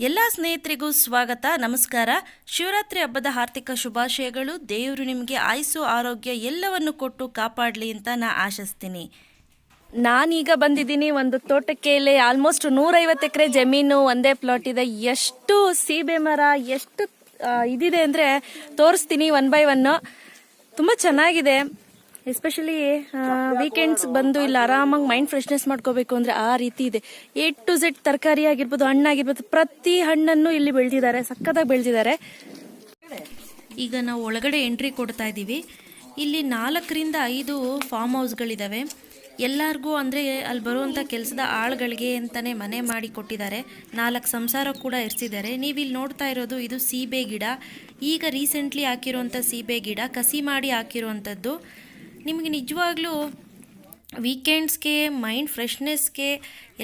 ಎಲ್ಲ ಸ್ನೇಹಿತರಿಗೂ ಸ್ವಾಗತ, ನಮಸ್ಕಾರ. ಶಿವರಾತ್ರಿ ಹಬ್ಬದ ಆರ್ಥಿಕ ಶುಭಾಶಯಗಳು. ದೇವರು ನಿಮಗೆ ಆಯಸ್ಸು, ಆರೋಗ್ಯ ಎಲ್ಲವನ್ನು ಕೊಟ್ಟು ಕಾಪಾಡಲಿ ಅಂತ ನಾ ಆಶಿಸ್ತೀನಿ. ನಾನೀಗ ಬಂದಿದ್ದೀನಿ ಒಂದು ತೋಟಕ್ಕೆ ಇಲ್ಲಿ ಆಲ್ಮೋಸ್ಟ್ ನೂರೈವತ್ತು ಎಕರೆ ಜಮೀನು, ಒಂದೇ ಪ್ಲಾಟ್ ಇದೆ. ಎಷ್ಟು ಸೀಬೆ ಮರ, ಎಷ್ಟು ಇದಿದೆ ಅಂದರೆ ತೋರಿಸ್ತೀನಿ ಒನ್ ಬೈ ಒನ್ನು ತುಂಬ ಚೆನ್ನಾಗಿದೆ. ಎಸ್ಪೆಷಲಿ ವೀಕೆಂಡ್ಸ್ ಬಂದು ಇಲ್ಲಿ ಆರಾಮಾಗಿ ಮೈಂಡ್ ಫ್ರೆಶ್ನೆಸ್ ಮಾಡ್ಕೋಬೇಕು ಅಂದ್ರೆ ಆ ರೀತಿ ಇದೆ. ಎ ಟು ಝೆಡ್ ತರಕಾರಿ ಆಗಿರ್ಬೋದು ಹಣ್ಣಾಗಿರ್ಬೋದು ಪ್ರತಿ ಹಣ್ಣನ್ನು ಇಲ್ಲಿ ಬೆಳೆದಿದ್ದಾರೆ ಸಕ್ಕತ್ತಾಗಿ ಬೆಳೆದಿದ್ದಾರೆ. ಈಗ ನಾವು ಒಳಗಡೆ ಎಂಟ್ರಿ ಕೊಡ್ತಾ ಇದ್ದೀವಿ. ಇಲ್ಲಿ ನಾಲ್ಕರಿಂದ ಐದು ಫಾರ್ಮ್ ಹೌಸ್ಗಳಿದ್ದಾವೆ ಎಲ್ಲರಿಗೂ ಅಂದರೆ ಅಲ್ಲಿ ಬರುವಂಥ ಕೆಲಸದ ಆಳುಗಳಿಗೆ ಅಂತಲೇ ಮನೆ ಮಾಡಿ ಕೊಟ್ಟಿದ್ದಾರೆ. ನಾಲ್ಕು ಸಂಸಾರ ಕೂಡ ಇರಿಸಿದ್ದಾರೆ. ನೀವು ಇಲ್ಲಿ ನೋಡ್ತಾ ಇರೋದು ಇದು ಸೀಬೆ ಗಿಡ. ಈಗ ರೀಸೆಂಟ್ಲಿ ಹಾಕಿರುವಂಥ ಸೀಬೆ ಗಿಡ, ಕಸಿ ಮಾಡಿ ಹಾಕಿರುವಂಥದ್ದು ನಿಮಗೆ ನಿಜವಾಗ್ಲೂ ವೀಕೆಂಡ್ಸ್ಗೆ ಮೈಂಡ್ ಫ್ರೆಶ್ನೆಸ್ಗೆ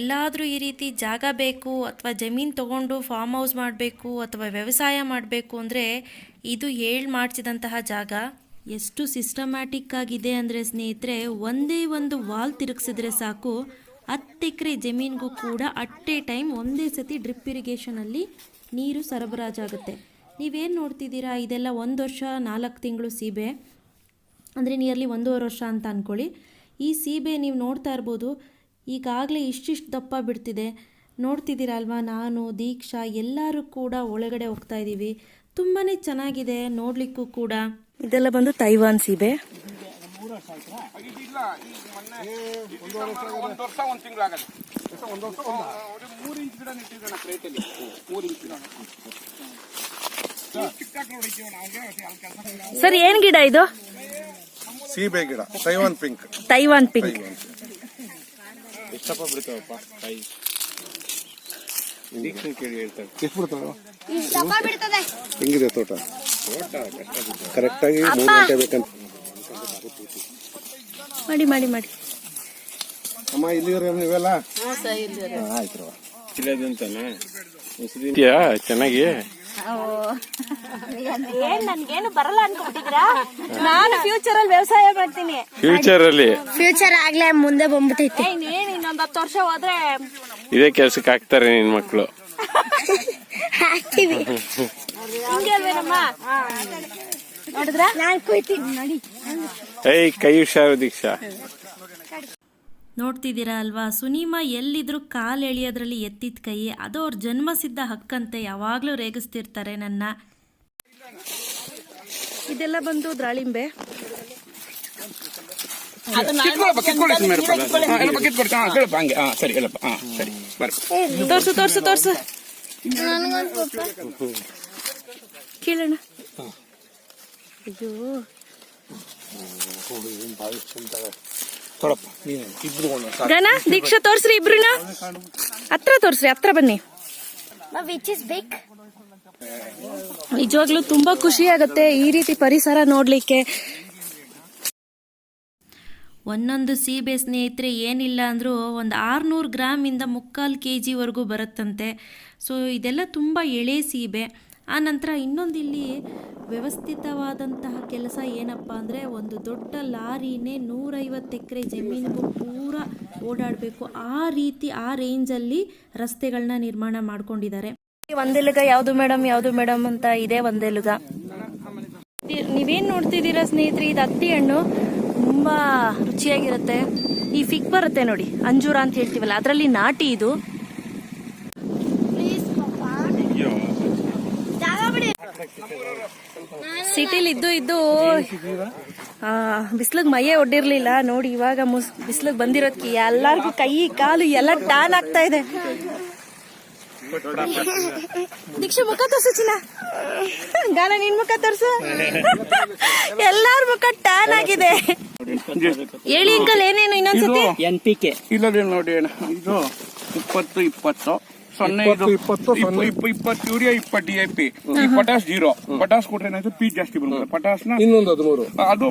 ಎಲ್ಲಾದರೂ ಈ ರೀತಿ ಜಾಗ ಬೇಕು ಅಥವಾ ಜಮೀನು ತೊಗೊಂಡು ಫಾರ್ಮ್ ಹೌಸ್ ಮಾಡಬೇಕು ಅಥವಾ ವ್ಯವಸಾಯ ಮಾಡಬೇಕು ಅಂದರೆ ಇದು ಹೇಳಿ ಮಾಡಿಸಿದಂತಹ ಜಾಗ. ಎಷ್ಟು ಸಿಸ್ಟಮ್ಯಾಟಿಕ್ ಆಗಿದೆ ಅಂದರೆ ಸ್ನೇಹಿತರೆ, ಒಂದೇ ಒಂದು ವಾಲ್ ತಿರುಗಿಸಿದ್ರೆ ಸಾಕು. ಹತ್ತು ಎಕರೆ ಜಮೀನಿಗೂ ಕೂಡ ಅಟ್ ಎ ಟೈಮ್ ಒಂದೇ ಸತಿ ಡ್ರಿಪ್ ಇರಿಗೇಷನಲ್ಲಿ ನೀರು ಸರಬರಾಜಾಗುತ್ತೆ. ನೀವೇನು ನೋಡ್ತಿದ್ದೀರಾ? ಇದೆಲ್ಲ ಒಂದು ವರ್ಷ ನಾಲ್ಕು ತಿಂಗಳು ಸೀಬೆ. ಅಂದರೆ ನಿಯರ್ಲಿ ಒಂದೂವರೆ ವರ್ಷ ಅಂತ ಅಂದ್ಕೊಳ್ಳಿ ಈ ಸೀಬೆ ನೀವು ನೋಡ್ತಾ ಇರ್ಬೋದು ಈಗಾಗಲೇ ಇಷ್ಟಿಷ್ಟು ದಪ್ಪ ಬಿಡ್ತಿದೆ. ನೋಡ್ತಿದ್ದೀರಲ್ವಾ ನಾನು ದೀಕ್ಷಾ ಎಲ್ಲರೂ ಕೂಡ ಒಳಗಡೆ ಹೋಗ್ತಾ ಇದ್ದೀವಿ ತುಂಬಾ ಚೆನ್ನಾಗಿದೆ ನೋಡಲಿಕ್ಕೂ ಕೂಡ. ಇದೆಲ್ಲ ಬಂದು ತೈವಾನ್ ಸೀಬೆ. ಸರ್ ಏನು ಗಿಡ ಇದು? ಸೀಬೆ ಗಿಡ ತೈವಾನ್ ಪಿಂಕ್ ತೈವಾನ್ ಪಿಂಕ್ ಎಷ್ಟಪ್ಪ ಬಿಡ್ತಾವಪ್ಪ ಕೈ. ದೀಕ್ಷನ್ ಕೇಳಿ ಹೇಳ್ತಾರೆ ಎಷ್ಟು ಬಿಡ್ತಾವ ಹೆಂಗಿದೆ ತೋಟ? ಕರೆಕ್ಟ್ ಆಗಿ ಮೂರು ಗಂಟೆ ಬೇಕಂತ. ಮಾಡಿ ಮಾಡಿ ಮಾಡಿ. ಅಮ್ಮ ಇಲ್ಲಿವರೆ ನೀವೆಲ್ಲ? ಆಯ್ತು ಇದೆಯಾ ಚೆನ್ನಾಗಿ. ಏನ್ ನನ್ಗೇನು ಬರಲ್ಲ ಅನ್ಕೊಂಡಿದ್ದೀರಾ ನಾನು ಫ್ಯೂಚರ್ ಅಲ್ಲಿ ವ್ಯವಸಾಯ ಮಾಡ್ತೀನಿ. ಫ್ಯೂಚರ್ ಅಲ್ಲಿ? ಫ್ಯೂಚರ್ ಆಗ್ಲೇ ಮುಂದೆ ಬಂದ್ಬಿಟ್ಟೈತೆ ಏನ್ ಇನ್ನೊಂದ್ ಹತ್ತು ವರ್ಷ ಹೋದ್ರೆ ಇದೇ ಕೆಲ್ಸಕ್ಕೆ ಹಾಕ್ತಾರೆ ನಿನ್ ಮಕ್ಕಳು ಹಾಕ್ತಿವಿ. ಹಿಂಗೆ ಅಲ್ವೇನಮ್ಮ? ನೋಡಿದ್ರ? ನಾನ್ ಕುಯ್ತೀನಿ ನೋಡಿ. ಏಯ್ ಕೈ ಹುಷಾರು ದೀಕ್ಷಾ. ನೋಡ್ತಿದ್ದೀರಾ ಅಲ್ವಾ? ಸುನೀಮಾ ಎಲ್ಲಿದ್ರು ಕಾಲು ಎಳೆಯೋದ್ರಲ್ಲಿ ಎತ್ತಿದ ಕೈ ಅದು ಅವ್ರ ಜನ್ಮಸಿದ್ಧ ಹಕ್ಕಂತೆ ಯಾವಾಗಲೂ ರೇಗಿಸ್ತಿರ್ತಾರೆ ನನ್ನ. ಇದೆಲ್ಲ ಬಂದು ದಾಳಿಂಬೆ ತೋರ್ಸು ತೋರ್ಸು ತೋರ್ಸು. ಕೇಳೋಣ. ಅಯ್ಯೋ. ತೊಡಪ್ಪ ನೀನು ಇಬ್ರು ಗಣ ದೀಕ್ಷಾ ತೋರ್ಸ್ರಿ ಇಬ್ರುನ. ಹತ್ರ ತೋರ್ಸ್ರಿ ಹತ್ರ ಬನ್ನಿ. ವಿಚ್ ಇಸ್ ಬಿಗ್ ನಿಜವಾಗ್ಲೂ ತುಂಬಾ ಖುಷಿ ಆಗುತ್ತೆ ಈ ರೀತಿ ಪರಿಸರ ನೋಡ್ಲಿಕ್ಕೆ. ಒಂದೊಂದು ಸೀಬೆ ಸ್ನೇಹಿತರೆ ಏನಿಲ್ಲ ಅಂದರೂ ಒಂದು ಆರುನೂರು ಗ್ರಾಮಿಂದ ಮುಕ್ಕಾಲು ಕೆ ಜಿವರೆಗೂ ಬರುತ್ತಂತೆ. ಸೊ ಇದೆಲ್ಲ ತುಂಬ ಎಳೆ ಸೀಬೆ. ಆ ನಂತರ ಇನ್ನೊಂದು ಇಲ್ಲಿ ವ್ಯವಸ್ಥಿತವಾದಂತಹ ಕೆಲಸ ಏನಪ್ಪ ಅಂದರೆ ಒಂದು ದೊಡ್ಡ ಲಾರಿನೇ ನೂರೈವತ್ತು ಎಕರೆ ಜಮೀನಿಗೂ ಪೂರ ಓಡಾಡಬೇಕು. ಆ ರೀತಿ ಆ ರೇಂಜಲ್ಲಿ ರಸ್ತೆಗಳನ್ನ ನಿರ್ಮಾಣ ಮಾಡ್ಕೊಂಡಿದ್ದಾರೆ. ಒಂದೆಲುಗ ಯಾವುದು ಮೇಡಮ್ ಯಾವುದು ಮೇಡಮ್ ಅಂತ ಇದೆ ಒಂದೆಲುಗ. ನೀವೇನ್ ನೋಡ್ತಿದ್ದೀರಾ ಸ್ನೇಹಿತರೆ ಇದು ಹತ್ತಿ ಹಣ್ಣು ತುಂಬಾ ರುಚಿಯಾಗಿರುತ್ತೆ. ಈ ಫಿಕ್ ಬರುತ್ತೆ ನೋಡಿ ಅಂಜೂರ ಅಂತ ಹೇಳ್ತೀವಲ್ಲ ಅದರಲ್ಲಿ ನಾಟಿ ಇದು. ಸಿಟಿಲಿ ಇದ್ದು ಇದ್ದು ಬಿಸ್ಲಿಗೆ ಮೈಯೇ ಒಡ್ಡಿರ್ಲಿಲ್ಲ. ನೋಡಿ ಇವಾಗ ಬಿಸಿಲಿಗೆ ಬಂದಿರೋದಕ್ಕೆ ಎಲ್ಲಾರ್ಗು ಕೈ ಕಾಲು ಎಲ್ಲ ಟಾನ್ ಆಗ್ತಾ ಇದೆ. ದೀಕ್ಷ ಮುಖ ತೋರ್ಸು ಚಿನ್ನ. ಗಾನ ನಿನ್ ಮುಖ ತೋರ್ಸು. ಎಲ್ಲಾರ ಮುಖ ಟಾನ್ ಆಗಿದೆ. ಹೇಳಿ ಅಂಕಲ್ ಏನೇನು ಇನ್ನೊಂದ್ಸತಿ? N P K. ಇಲ್ಲದೆ ನೋಡಿ ಅಣ್ಣ ಇದು ಇಪ್ಪತ್ತು ಇಪ್ಪತ್ತು. ಸೊನ್ನೆ ಇಪ್ಪತ್ತು, ಯೂರಿಯಾ ಇಪ್ಪತ್ತು ಡಿ ಐ ಪಿ. ಈ ಪಟಾಸ್ ಜೀರೋ ಪಟಾಸ್ ಕೊಟ್ರೆ ಏನಾಯ್ತು? ಪೀಚ್ ಜಾಸ್ತಿ ಬರುತ್ತೆ. ಪಟಾಸ್ನ ಇನ್ನೊಂದು ಹದಿಮೂರು. ಅದು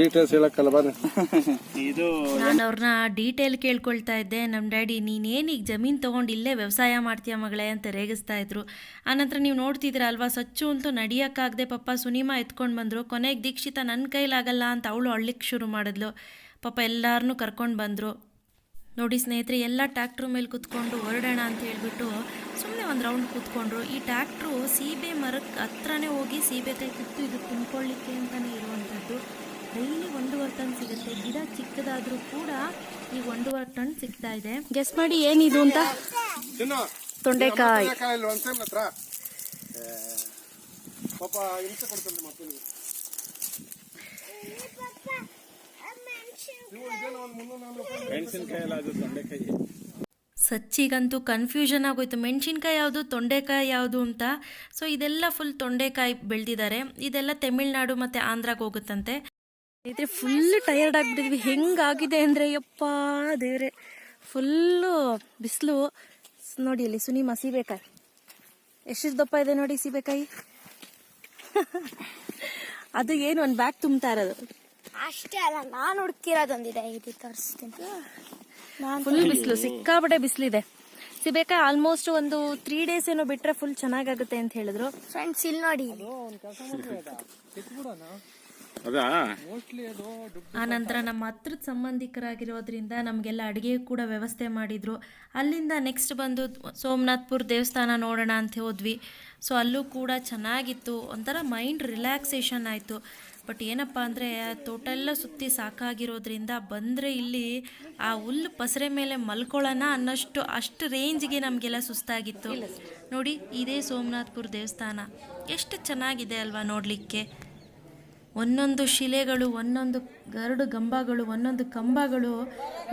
ಡೀಟೇಲ್ಸ್ ಹೇಳಕ್ಕಲ್ಲ ಇದು ನಾನು ಅವ್ರನ್ನ ಡೀಟೇಲ್ ಕೇಳ್ಕೊಳ್ತಾ ಇದ್ದೆ. ನಮ್ಮ ಡ್ಯಾಡಿ ನೀನೇನೀಗ ಜಮೀನು ತೊಗೊಂಡು ಇಲ್ಲೇ ವ್ಯವಸಾಯ ಮಾಡ್ತೀಯ ಮಗಳೇ? ಅಂತ ರೇಗಿಸ್ತಾ ಇದ್ರು. ಆನಂತರ ನೀವು ನೋಡ್ತಿದ್ರ ಅಲ್ವಾ? ಸಚ್ಚು ಅಂತೂ ನಡಿಯೋಕ್ಕಾಗದೆ ಪಪ್ಪ ಸುನಿಮಾ ಎತ್ಕೊಂಡು ಬಂದರು. ಕೊನೆಗೆ ದೀಕ್ಷಿತ ನನ್ನ ಕೈಲಾಗಲ್ಲ ಅಂತ ಅವಳು ಅಳ್ಳಿಕ್ ಶುರು ಮಾಡಿದ್ಲು. ಪಾಪ ಎಲ್ಲಾರನ್ನೂ ಕರ್ಕೊಂಡು ಬಂದರು. ನೋಡಿ ಸ್ನೇಹಿತರೆ ಎಲ್ಲ ಟ್ಯಾಕ್ಟ್ರ್ ಮೇಲೆ ಕೂತ್ಕೊಂಡು ಹೊರಡೋಣ ಅಂತ ಹೇಳ್ಬಿಟ್ಟು ಸುಮ್ಮನೆ ಒಂದು ರೌಂಡ್ ಕೂತ್ಕೊಂಡ್ರು. ಈ ಟ್ಯಾಕ್ಟ್ರು ಸೀಬೆ ಮರಕ್ಕೆ ಹತ್ರನೇ ಹೋಗಿ ಸೀಬೆ ಕೈ ಕಿತ್ತು ಇದು ತುಂಬಿಕೊಳ್ಳಿಕ್ಕೆ ಅಂತಲೇ ಇರುವಂಥದ್ದು. ಡೈಲಿ ಒಂದೂವರೆ ಟನ್ ಸಿಗುತ್ತೆ. ಗಿಡ ಚಿಕ್ಕದಾದರೂ ಕೂಡ ಈ ಒಂದೂವರೆ ಟನ್ ಸಿಗ್ತಾ ಇದೆ. ಗೆಸ್ ಮಾಡಿ ಏನಿದು ಅಂತ? ತೊಂಡೆಕಾಯಿ. ಪಾಪ ಸಚ್ಚಿಗಂತೂ ಕನ್ಫ್ಯೂಷನ್ ಆಗೋಯ್ತು. ಮೆಣಸಿನ್ಕಾಯಿ ಯಾವುದು, ತೊಂಡೆಕಾಯಿ ಯಾವುದು ಅಂತ. ಸೊ ಇದೆಲ್ಲ ಫುಲ್ ತೊಂಡೆಕಾಯಿ ಬೆಳೆದಿದ್ದಾರೆ ಇದೆಲ್ಲ ತಮಿಳ್ನಾಡು ಮತ್ತು ಆಂಧ್ರಾಗೆ ಹೋಗುತ್ತಂತೆ. ಇದ್ರೆ ಫುಲ್ ಟಯರ್ಡ್ ಆಗಿಬಿಟ್ಟಿದ್ವಿ. ಹೆಂಗಾಗಿದೆ ಅಂದರೆ ಯಪ್ಪ ದೇವ್ರೆ. ಫುಲ್ಲು ಬಿಸಿಲು. ನೋಡಿ ಅಲ್ಲಿ ಸುನಿ ಮಸಿಬೇಕಾಯಿ ಎಷ್ಟು ದಪ್ಪ ಇದೆ ನೋಡಿ ಸಿಬೇಕಾಯಿ. ಅದು ಏನು, ಒಂದು ಬ್ಯಾಗ್ ತುಂಬ್ತಾ ಇರೋದು. ಅಷ್ಟೇ ಅಲ್ಲ ನಾನು ಹುಡುಕಿರೋದೊಂದಿದೆ. ಇದು ತೋರಿಸ್ತೀನಿ. ನಾನು ಫುಲ್ ಬಿಸಿಲು ಸಿಕ್ಕಾಪಟ್ಟೆ ಬಿಸಿಲಿದೆ. ಸಿಬೇಕಾ ಆಲ್ಮೋಸ್ಟ್ ಒಂದು ತ್ರೀ ಡೇಸ್ ಏನೋ ಬಿಟ್ರೆ ಫುಲ್ ಚೆನ್ನಾಗಾಗುತ್ತೆ ಅಂತ ಹೇಳಿದ್ರು. ಫ್ರೆಂಡ್ಸ್ ಇಲ್ಲಿ ನೋಡಿ. ಆ ನಂತರ ನಮ್ಮ ಹತ್ರದ ಸಂಬಂಧಿಕರಾಗಿರೋದ್ರಿಂದ ನಮಗೆಲ್ಲ ಅಡುಗೆ ಕೂಡ ವ್ಯವಸ್ಥೆ ಮಾಡಿದ್ರು. ಅಲ್ಲಿಂದ ನೆಕ್ಸ್ಟ್ ಬಂದು ಸೋಮನಾಥ್ಪುರ್ ದೇವಸ್ಥಾನ ನೋಡೋಣ ಅಂತ ಹೋದ್ವಿ. ಸೊ ಅಲ್ಲೂ ಕೂಡ ಚೆನ್ನಾಗಿತ್ತು. ಒಂಥರ ಮೈಂಡ್ ರಿಲ್ಯಾಕ್ಸೇಷನ್ ಆಯಿತು. ಬಟ್ ಏನಪ್ಪ ಅಂದರೆ ತೋಟ ಎಲ್ಲ ಸುತ್ತಿ ಸಾಕಾಗಿರೋದ್ರಿಂದ ಬಂದರೆ ಇಲ್ಲಿ ಆ ಹುಲ್ಲು ಪಸರೆ ಮೇಲೆ ಮಲ್ಕೊಳ್ಳೋಣ ಅನ್ನೋಷ್ಟು ಅಷ್ಟು ರೇಂಜ್ಗೆ ನಮಗೆಲ್ಲ ಸುಸ್ತಾಗಿತ್ತು. ನೋಡಿ ಇದೇ ಸೋಮನಾಥ್ಪುರ ದೇವಸ್ಥಾನ. ಎಷ್ಟು ಚೆನ್ನಾಗಿದೆ ಅಲ್ವಾ ನೋಡಲಿಕ್ಕೆ? ಒಂದೊಂದು ಶಿಲೆಗಳು ಒಂದೊಂದು ಗರಡು ಗಂಬಗಳು ಒಂದೊಂದು ಕಂಬಗಳು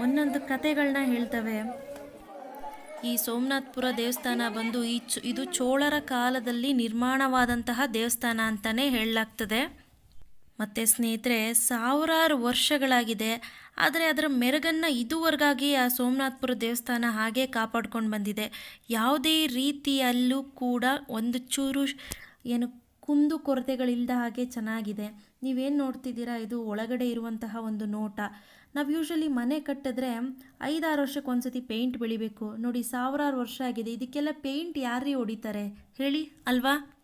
ಒಂದೊಂದು ಕತೆಗಳನ್ನ ಹೇಳ್ತವೆ. ಈ ಸೋಮನಾಥ್ಪುರ ದೇವಸ್ಥಾನ ಬಂದು ಈ ಚ ಇದು ಚೋಳರ ಕಾಲದಲ್ಲಿ ನಿರ್ಮಾಣವಾದಂತಹ ದೇವಸ್ಥಾನ ಅಂತಲೇ ಹೇಳಲಾಗ್ತದೆ. ಮತ್ತು ಸ್ನೇಹಿತರೆ, ಸಾವಿರಾರು ವರ್ಷಗಳಾಗಿದೆ. ಆದರೆ ಅದರ ಮೆರುಗನ್ನು ಇದುವರೆಗಾಗಿ ಆ ಸೋಮನಾಥ್ಪುರ ದೇವಸ್ಥಾನ ಹಾಗೆ ಕಾಪಾಡ್ಕೊಂಡು ಬಂದಿದೆ. ಯಾವುದೇ ರೀತಿಯಲ್ಲೂ ಕೂಡ ಒಂದು ಚೂರು ಏನು ಕುಂದು ಕೊರತೆಗಳಿಲ್ಲದ ಹಾಗೆ ಚೆನ್ನಾಗಿದೆ. ನೀವೇನು ನೋಡ್ತಿದ್ದೀರಾ? ಇದು ಒಳಗಡೆ ಇರುವಂತಹ ಒಂದು ನೋಟ. ನಾವು ಯೂಶ್ವಲಿ ಮನೆ ಕಟ್ಟಿದ್ರೆ ಐದಾರು ವರ್ಷಕ್ಕೆ ಒಂದ್ಸತಿ ಪೇಂಟ್ ಬೆಳಿಬೇಕು. ನೋಡಿ, ಸಾವಿರಾರು ವರ್ಷ ಆಗಿದೆ. ಇದಕ್ಕೆಲ್ಲ ಪೇಂಟ್ ಯಾರೀ ಹೊಡಿತಾರೆ? ಹೇಳಿ. ಅಲ್ವಾ?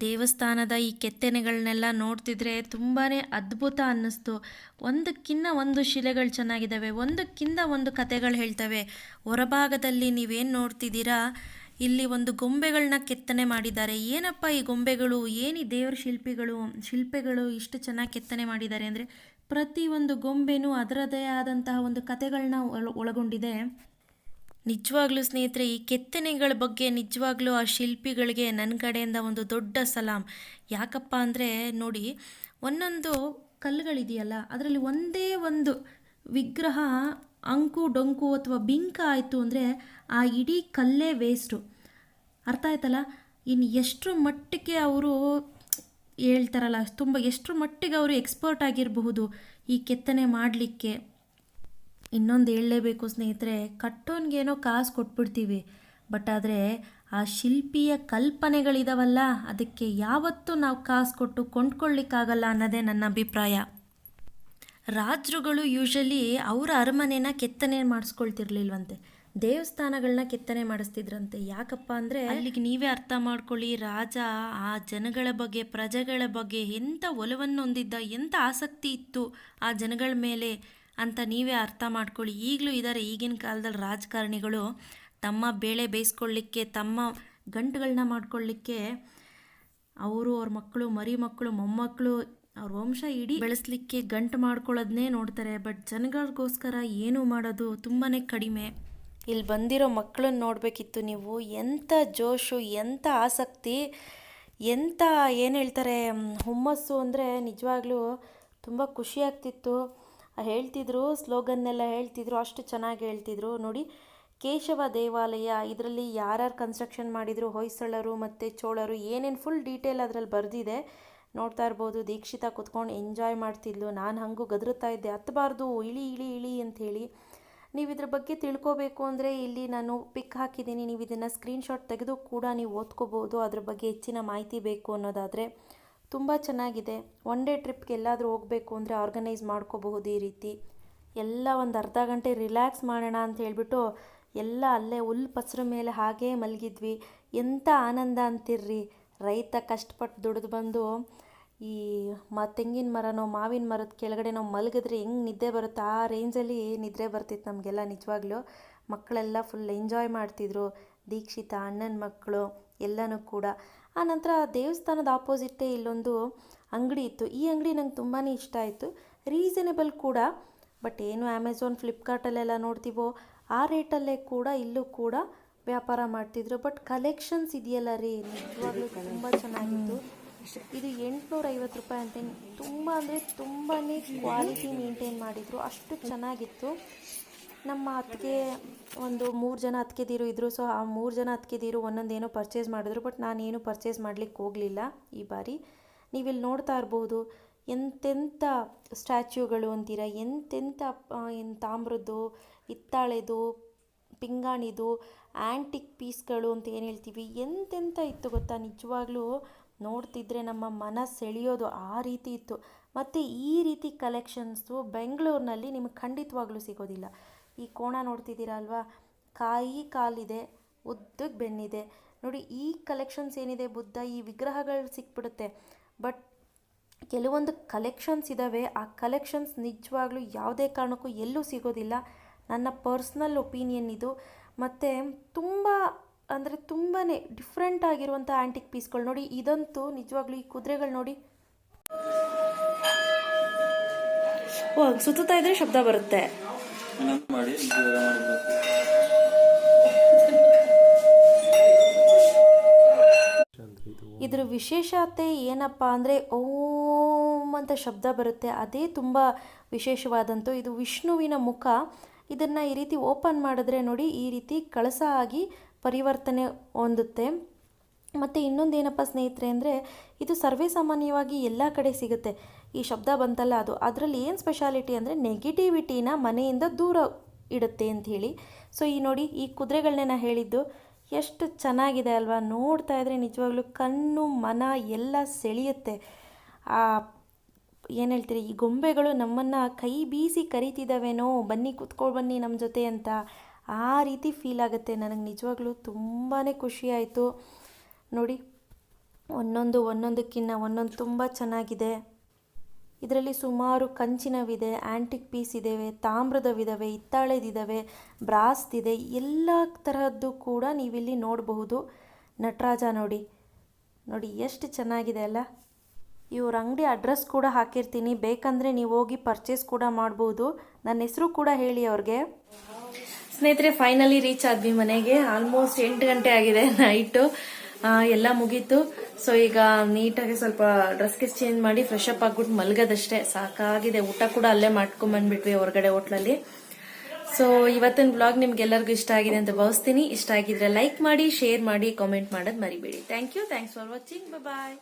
ದೇವಸ್ಥಾನದ ಈ ಕೆತ್ತನೆಗಳನ್ನೆಲ್ಲ ನೋಡ್ತಿದ್ರೆ ತುಂಬಾ ಅದ್ಭುತ ಅನ್ನಿಸ್ತು. ಒಂದಕ್ಕಿಂತ ಒಂದು ಶಿಲೆಗಳು ಚೆನ್ನಾಗಿದ್ದಾವೆ ಒಂದಕ್ಕಿಂತ ಒಂದು ಕತೆಗಳು ಹೇಳ್ತವೆ. ಹೊರಭಾಗದಲ್ಲಿ ನೀವೇನು ನೋಡ್ತಿದ್ದೀರಾ? ಇಲ್ಲಿ ಒಂದು ಗೊಂಬೆಗಳನ್ನ ಕೆತ್ತನೆ ಮಾಡಿದ್ದಾರೆ. ಏನಪ್ಪ ಈ ಗೊಂಬೆಗಳು? ಏನು ದೇವ್ರ ಶಿಲ್ಪಿಗಳು? ಶಿಲ್ಪಿಗಳು ಇಷ್ಟು ಚೆನ್ನಾಗಿ ಕೆತ್ತನೆ ಮಾಡಿದ್ದಾರೆ ಅಂದರೆ ಪ್ರತಿಯೊಂದು ಗೊಂಬೆನೂ ಅದರದೇ ಆದಂತಹ ಒಂದು ಕತೆಗಳನ್ನ ಒಳ, ಒಳಗೊಂಡಿದೆ. ನಿಜವಾಗ್ಲೂ ಸ್ನೇಹಿತರೆ, ಈ ಕೆತ್ತನೆಗಳ ಬಗ್ಗೆ ನಿಜವಾಗ್ಲೂ ಆ ಶಿಲ್ಪಿಗಳಿಗೆ ನನ್ನ ಕಡೆಯಿಂದ ಒಂದು ದೊಡ್ಡ ಸಲಾಂ. ಯಾಕಪ್ಪ ಅಂದರೆ ನೋಡಿ, ಒಂದೊಂದು ಕಲ್ಲುಗಳಿದೆಯಲ್ಲ, ಅದರಲ್ಲಿ ಒಂದೇ ಒಂದು ವಿಗ್ರಹ ಅಂಕು, ಡೊಂಕು ಅಥವಾ ಬಿಂಕ ಆಯಿತು ಅಂದರೆ ಆ ಇಡೀ ಕಲ್ಲೇ ವೇಸ್ಟು ಅರ್ಥ ಆಯ್ತಲ್ಲ? ಇನ್ನು ಎಷ್ಟರ ಮಟ್ಟಿಗೆ ಅವರು ಹೇಳ್ತಾರಲ್ಲ, ತುಂಬ ಎಷ್ಟರ ಮಟ್ಟಿಗೆ ಅವರು ಎಕ್ಸ್ಪರ್ಟ್ ಆಗಿರಬಹುದು ಈ ಕೆತ್ತನೆ ಮಾಡಲಿಕ್ಕೆ. ಇನ್ನೊಂದು ಹೇಳಲೇಬೇಕು ಸ್ನೇಹಿತರೆ, ಕಟ್ಟೋನ್ಗೇನೋ ಕಾಸು ಕೊಟ್ಬಿಡ್ತೀವಿ, ಬಟ್ ಆದರೆ ಆ ಶಿಲ್ಪಿಯ ಕಲ್ಪನೆಗಳಿದಾವಲ್ಲ, ಅದಕ್ಕೆ ಯಾವತ್ತೂ ನಾವು ಕಾಸು ಕೊಟ್ಟು ಕೊಂಡ್ಕೊಳ್ಳಿಕ್ಕಾಗಲ್ಲ ಅನ್ನೋದೇ ನನ್ನ ಅಭಿಪ್ರಾಯ. ರಾಜರುಗಳು ಯೂಶಲಿ ಅವರ ಅರಮನೆನ ಕೆತ್ತನೆ ಮಾಡಿಸ್ಕೊಳ್ತಿರ್ಲಿಲ್ವಂತೆ ದೇವಸ್ಥಾನಗಳನ್ನ ಕೆತ್ತನೆ ಮಾಡಿಸ್ತಿದ್ರಂತೆ, ಯಾಕಪ್ಪ ಅಂದರೆ ಅಲ್ಲಿಗೆ ನೀವೇ ಅರ್ಥ ಮಾಡ್ಕೊಳ್ಳಿ, ರಾಜ ಆ ಜನಗಳ ಬಗ್ಗೆ, ಪ್ರಜೆಗಳ ಬಗ್ಗೆ ಎಂಥ ಒಲವನ್ನು ಹೊಂದಿದ್ದ ಎಂಥ ಆಸಕ್ತಿ ಇತ್ತು ಆ ಜನಗಳ ಮೇಲೆ. ಅಂತ ನೀವೇ ಅರ್ಥ ಮಾಡ್ಕೊಳ್ಳಿ. ಈಗಲೂ ಇದ್ದಾರೆ ಈಗಿನ ಕಾಲದಲ್ಲಿ ರಾಜಕಾರಣಿಗಳು ತಮ್ಮ ಬೇಳೆ ಬೇಯಿಸ್ಕೊಳ್ಳಿಕ್ಕೆ, ತಮ್ಮ ಗಂಟುಗಳನ್ನ ಮಾಡ್ಕೊಳ್ಳಿಕ್ಕೆ ಅವರು ಅವ್ರ ಮಕ್ಕಳು, ಮರಿ ಮಕ್ಕಳು, ಮೊಮ್ಮಕ್ಕಳು ಅವ್ರ ವಂಶ ಇಡೀ ಬೆಳೆಸಲಿಕ್ಕೆ ಗಂಟು ಮಾಡ್ಕೊಳ್ಳೋದನ್ನೇ ನೋಡ್ತಾರೆ. ಬಟ್ ಜನಗಳಿಗೋಸ್ಕರ ಏನು ಮಾಡೋದು ತುಂಬಾ ಕಡಿಮೆ. ಇಲ್ಲಿ ಬಂದಿರೋ ಮಕ್ಕಳನ್ನ ನೋಡಬೇಕಿತ್ತು ನೀವು. ಎಂಥ ಜೋಶು, ಎಂಥ ಆಸಕ್ತಿ, ಎಂಥ, ಏನು ಹೇಳ್ತಾರೆ ಹುಮ್ಮಸ್ಸು ಅಂದರೆ ನಿಜವಾಗ್ಲೂ ತುಂಬ ಖುಷಿ ಆಗ್ತಿತ್ತು. ಹೇಳ್ತಿದ್ರು, ಸ್ಲೋಗನ್ನೆಲ್ಲ ಹೇಳ್ತಿದ್ರು, ಅಷ್ಟು ಚೆನ್ನಾಗಿ ಹೇಳ್ತಿದ್ರು. ನೋಡಿ, ಕೇಶವ ದೇವಾಲಯ, ಇದರಲ್ಲಿ ಯಾರ್ಯಾರು ಕನ್ಸ್ಟ್ರಕ್ಷನ್ ಮಾಡಿದರು, ಹೊಯ್ಸಳರು ಮತ್ತು ಚೋಳರು, ಏನೇನು ಫುಲ್ ಡೀಟೇಲ್ ಅದರಲ್ಲಿ ಬರೆದಿದೆ, ನೋಡ್ತಾ ಇರ್ಬೋದು. ದೀಕ್ಷಿತ ಕುತ್ಕೊಂಡು ಎಂಜಾಯ್ ಮಾಡ್ತಿದ್ಲು. ನಾನು ಹಂಗೂ ಗದರುತ್ತಾ ಇದ್ದೆ. ಹತ್ತಬಾರ್ದು ಇಳಿ ಇಳಿ ಇಳಿ ಅಂಥೇಳಿ ನೀವು ಇದ್ರ ಬಗ್ಗೆ ತಿಳ್ಕೋಬೇಕು ಅಂದರೆ ಇಲ್ಲಿ ನಾನು ಪಿಕ್ ಹಾಕಿದ್ದೀನಿ. ನೀವು ಇದನ್ನು ಸ್ಕ್ರೀನ್ಶಾಟ್ ತೆಗೆದು ಕೂಡ ನೀವು ಓದ್ಕೋಬೋದು. ಅದ್ರ ಬಗ್ಗೆ ಹೆಚ್ಚಿನ ಮಾಹಿತಿ ಬೇಕು ಅನ್ನೋದಾದರೆ. ತುಂಬ ಚೆನ್ನಾಗಿದೆ. ಒನ್ ಡೇ ಟ್ರಿಪ್ಗೆ ಎಲ್ಲಾದರೂ ಹೋಗಬೇಕು ಅಂದರೆ ಆರ್ಗನೈಸ್ ಮಾಡ್ಕೋಬಹುದು ಈ ರೀತಿ. ಎಲ್ಲ ಒಂದು ಅರ್ಧ ಗಂಟೆ ರಿಲ್ಯಾಕ್ಸ್ ಮಾಡೋಣ ಅಂತ ಹೇಳಿಬಿಟ್ಟು ಎಲ್ಲ ಅಲ್ಲೇ ಹುಲ್ಲು ಪಸರು ಮೇಲೆ ಹಾಗೇ ಮಲಗಿದ್ವಿ. ಎಂಥ ಆನಂದ ಅಂತಿರ್ರಿ. ರೈತ ಕಷ್ಟಪಟ್ಟು ದುಡಿದು ಬಂದು ಈ ಮ ತೆಂಗಿನ ಮರನೋ, ಮಾವಿನ ಮರದ ಕೆಳಗಡೆ ನಾವು ಮಲಗಿದ್ರೆ ಹೆಂಗೆ ನಿದ್ದೆ ಬರುತ್ತೆ ಆ ರೇಂಜಲ್ಲಿ ನಿದ್ರೆ ಬರ್ತಿತ್ತು ನಮಗೆಲ್ಲ ನಿಜವಾಗ್ಲೂ. ಮಕ್ಕಳೆಲ್ಲ ಫುಲ್ ಎಂಜಾಯ್ ಮಾಡ್ತಿದ್ರು. ದೀಕ್ಷಿತ, ಅಣ್ಣನ ಮಕ್ಕಳು, ಎಲ್ಲನೂ ಕೂಡ. ಆನಂತರ ದೇವಸ್ಥಾನದ ಆಪೋಸಿಟ್ಟೇ ಇಲ್ಲೊಂದು ಅಂಗಡಿ ಇತ್ತು. ಈ ಅಂಗಡಿ ನಂಗೆ ತುಂಬಾ ಇಷ್ಟ ಆಯಿತು. ರೀಸನೇಬಲ್ ಕೂಡ. ಬಟ್ ಏನು ಅಮೆಝಾನ್ ಫ್ಲಿಪ್ಕಾರ್ಟಲ್ಲೆಲ್ಲ ನೋಡ್ತೀವೋ, ಆ ರೇಟಲ್ಲೇ ಕೂಡ, ಇಲ್ಲೂ ಕೂಡ ವ್ಯಾಪಾರ ಮಾಡ್ತಿದ್ರು. ಬಟ್ ಕಲೆಕ್ಷನ್ಸ್ ಇದೆಯಲ್ಲ ರೀ, ನಿಜವಾಗ್ಲೂ ತುಂಬ ಚೆನ್ನಾಗಿತ್ತು. ಇದು ಎಂಟುನೂರ ಐವತ್ತು ರೂಪಾಯಿ ಅಂತ ತುಂಬ ಅಂದರೆ ತುಂಬಾ ಕ್ವಾಲಿಟಿ ಮೇಂಟೈನ್ ಮಾಡಿದರು. ಅಷ್ಟು ಚೆನ್ನಾಗಿತ್ತು. ನಮ್ಮ ಅತ್ತಿಗೆ ಒಂದು ಮೂರು ಜನ ಅತ್ತಿಗೆದೀರು ಇದ್ದರು ಸೊ ಆ ಮೂರು ಜನ ಅತ್ತಿಗೆದೀರು ಒಂದೊಂದು ಏನೋ ಪರ್ಚೇಸ್ ಮಾಡಿದ್ರು. ಬಟ್ ನಾನೇನು ಪರ್ಚೇಸ್ ಮಾಡ್ಲಿಕ್ಕೆ ಹೋಗಲಿಲ್ಲ ಈ ಬಾರಿ. ನೀವಿಲ್ಲಿ ನೋಡ್ತಾ ಇರ್ಬೋದು ಎಂತೆಂಥ ಸ್ಟ್ಯಾಚ್ಯೂಗಳು ಅಂತೀರ? ಎಂತೆಂಥ ಏನು ತಾಮ್ರದ್ದು, ಹಿತ್ತಾಳೆದು, ಪಿಂಗಾಣಿದು ಆ್ಯಂಟಿಕ್ ಪೀಸ್ಗಳು ಅಂತ ಏನು ಹೇಳ್ತೀವಿ? ಎಂತೆಂಥ ಇತ್ತು ಗೊತ್ತಾ? ನಿಜವಾಗ್ಲೂ ನೋಡ್ತಿದ್ರೆ ನಮ್ಮ ಮನ ಸೆಳೆಯೋದು ಆ ರೀತಿ ಇತ್ತು. ಮತ್ತು ಈ ರೀತಿ ಕಲೆಕ್ಷನ್ಸು ಬೆಂಗಳೂರಿನಲ್ಲಿ ನಿಮಗೆ ಖಂಡಿತವಾಗ್ಲೂ ಸಿಗೋದಿಲ್ಲ. ಈ ಕೋಣ ನೋಡ್ತಿದ್ದೀರಾ ಅಲ್ವಾ ಕಾಯಿ ಕಾಲಿದೆ ಉದ್ದಕ್ಕೆ ಬೆನ್ನಿದೆ ನೋಡಿ, ಈ ಕಲೆಕ್ಷನ್ಸ್ ಏನಿದೆ ಬುದ್ಧ? ಈ ವಿಗ್ರಹಗಳು ಸಿಕ್ಬಿಡುತ್ತೆ. ಬಟ್ ಕೆಲವೊಂದು ಕಲೆಕ್ಷನ್ಸ್ ಇದ್ದಾವೆ ಆ ಕಲೆಕ್ಷನ್ಸ್ ನಿಜವಾಗ್ಲೂ ಯಾವುದೇ ಕಾರಣಕ್ಕೂ ಎಲ್ಲೂ ಸಿಗೋದಿಲ್ಲ. ನನ್ನ ಪರ್ಸ್ನಲ್ ಒಪಿನಿಯನ್ ಇದು. ಮತ್ತು ತುಂಬ, ಅಂದರೆ ತುಂಬಾ ಡಿಫ್ರೆಂಟ್ ಆಗಿರುವಂಥ ಆ್ಯಂಟಿಕ್ ಪೀಸ್ಗಳು ನೋಡಿ, ಇದಂತೂ ನಿಜವಾಗ್ಲೂ ಈ ಕುದುರೆಗಳು ನೋಡಿ. ಓ ಸುತ್ತಾ ಇದ್ರೆ ಶಬ್ದ ಬರುತ್ತೆ. ಮಾಡಿ ಜೋರ ಮಾಡಬೇಕು. ಇದ್ರ ವಿಶೇಷತೆ ಏನಪ್ಪ ಅಂದರೆ ಓಂ ಅಂತ ಶಬ್ದ ಬರುತ್ತೆ. ಅದೇ ತುಂಬ ವಿಶೇಷವಾದಂಥ ಇದು ವಿಷ್ಣುವಿನ ಮುಖ. ಇದನ್ನು ಈ ರೀತಿ ಓಪನ್ ಮಾಡಿದ್ರೆ ನೋಡಿ ಈ ರೀತಿ ಕಳಸ ಆಗಿ ಪರಿವರ್ತನೆ ಹೊಂದುತ್ತೆ. ಮತ್ತು ಇನ್ನೊಂದು ಏನಪ್ಪ ಸ್ನೇಹಿತರೆ ಅಂದರೆ ಇದು ಸರ್ವೇ ಸಾಮಾನ್ಯವಾಗಿ ಎಲ್ಲ ಕಡೆ ಸಿಗುತ್ತೆ. ಈ ಶಬ್ದ ಬಂತಲ್ಲ ಅದು. ಅದರಲ್ಲಿ ಏನು ಸ್ಪೆಷಾಲಿಟಿ ಅಂದರೆ ನೆಗೆಟಿವಿಟಿನ ಮನೆಯಿಂದ ದೂರ ಇಡುತ್ತೆ ಅಂತ ಹೇಳಿ. ಸೊ ಈ ನೋಡಿ ಈ ಕುದುರೆಗಳನ್ನೇ ಹೇಳಿದ್ದು ಎಷ್ಟು ಚೆನ್ನಾಗಿದೆ ಅಲ್ವಾ? ನೋಡ್ತಾ ಇದ್ರೆ ನಿಜವಾಗ್ಲೂ ಕಣ್ಣು, ಮನ ಎಲ್ಲ ಸೆಳೆಯುತ್ತೆ. ಆ, ಏನು ಹೇಳ್ತೀರಿ? ಈ ಗೊಂಬೆಗಳು ನಮ್ಮನ್ನು ಕೈ ಬೀಸಿ ಕರಿತಿದ್ದಾವೇನೋ ಬನ್ನಿ ಕೂತ್ಕೊಂಡು ಬನ್ನಿ ನಮ್ಮ ಜೊತೆ ಅಂತ ಆ ರೀತಿ ಫೀಲ್ ಆಗುತ್ತೆ. ನನಗೆ ನಿಜವಾಗ್ಲೂ ತುಂಬಾ ಖುಷಿಯಾಯಿತು ನೋಡಿ. ಒಂದೊಂದು ಒಂದೊಂದಕ್ಕಿಂತ ಒಂದೊಂದು ತುಂಬ ಚೆನ್ನಾಗಿದೆ. ಇದರಲ್ಲಿ ಸುಮಾರು ಕಂಚಿನವಿದೆ ಆ್ಯಂಟಿಕ್ ಪೀಸ್ ಇದ್ದಾವೆ ತಾಮ್ರದವಿದ್ದಾವೆ ಹಿತ್ತಾಳೆದಿದ್ದಾವೆ ಬ್ರಾಸ್ದಿದೆ ಎಲ್ಲ ತರಹದ್ದು ಕೂಡ ನೀವಿಲ್ಲಿ ನೋಡಬಹುದು. ನಟರಾಜ ನೋಡಿ. ನೋಡಿ, ಎಷ್ಟು ಚೆನ್ನಾಗಿದೆ ಅಲ್ಲ? ಇವ್ರ ಅಂಗಡಿ ಅಡ್ರೆಸ್ ಕೂಡ ಹಾಕಿರ್ತೀನಿ. ಬೇಕಂದರೆ ನೀವು ಹೋಗಿ ಪರ್ಚೇಸ್ ಕೂಡ ಮಾಡ್ಬೋದು. ನನ್ನ ಹೆಸರು ಕೂಡ ಹೇಳಿ ಅವ್ರಿಗೆ. ಸ್ನೇಹಿತರೆ ಫೈನಲಿ ರೀಚ್ ಆದ್ವಿ ಮನೆಗೆ. ಆಲ್ಮೋಸ್ಟ್ ಎಂಟು ಗಂಟೆ ಆಗಿದೆ ನೈಟು ಎಲ್ಲ ಮುಗೀತು. ಸೊ ಈಗ ನೀಟಾಗಿ ಸ್ವಲ್ಪ ಡ್ರೆಸ್ ಗಿಸ್ ಚೇಂಜ್ ಮಾಡಿ ಫ್ರೆಶ್ ಅಪ್ ಆಗ್ಬಿಟ್ಟು ಮಲ್ಗೋದಷ್ಟೇ. ಸಾಕಾಗಿದೆ. ಊಟ ಕೂಡ ಅಲ್ಲೇ ಮಾಡ್ಕೊಂಬಂದ್ಬಿಟ್ವಿ ಹೊರಗಡೆ ಹೋಟ್ಲಲ್ಲಿ. ಸೊ ಇವತ್ತಿನ ಬ್ಲಾಗ್ ನಿಮ್ಗೆಲ್ಲರಿಗೂ ಇಷ್ಟ ಆಗಿದೆ ಅಂತ ಭಾವಿಸ್ತೀನಿ. ಇಷ್ಟ ಆಗಿದ್ರೆ ಲೈಕ್ ಮಾಡಿ ಶೇರ್ ಮಾಡಿ ಕಾಮೆಂಟ್ ಮಾಡೋದು ಮರಿಬೇಡಿ. Thank you thanks for watching bye